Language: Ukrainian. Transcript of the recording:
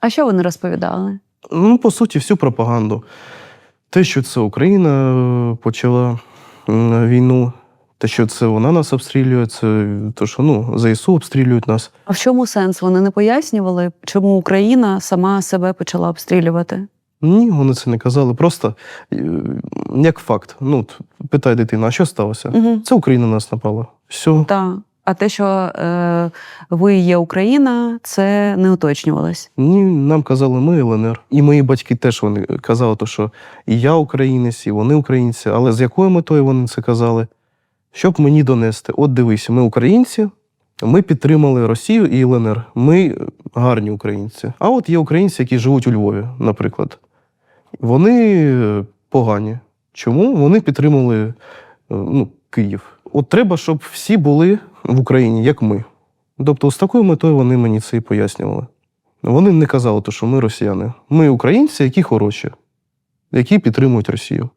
А що вони розповідали? Ну, по суті, всю пропаганду. Те, що це Україна е, почала війну, те, що це вона нас обстрілює, це то, що ну, ЗСУ обстрілюють нас. А в чому сенс? Вони не пояснювали, чому Україна сама себе почала обстрілювати? Ні, вони це не казали. Просто е, як факт. Ну, от питає дитина, а що сталося? Угу. Це Україна нас напала. Все. Так. А те, що е, ви є Україна, це не уточнювалось. Ні, нам казали, ми ЛНР. І мої батьки теж вони казали, то, що і я українець, і вони українці. Але з якою метою вони це казали? Щоб мені донести: от дивись, ми українці, ми підтримали Росію і ЛНР. Ми гарні українці. А от є українці, які живуть у Львові, наприклад. Вони е, погані. Чому? Вони підтримали е, ну, Київ. От треба, щоб всі були в Україні, як ми. Тобто, з такою метою вони мені це і пояснювали. Вони не казали, що ми росіяни. Ми українці, які хороші, які підтримують Росію.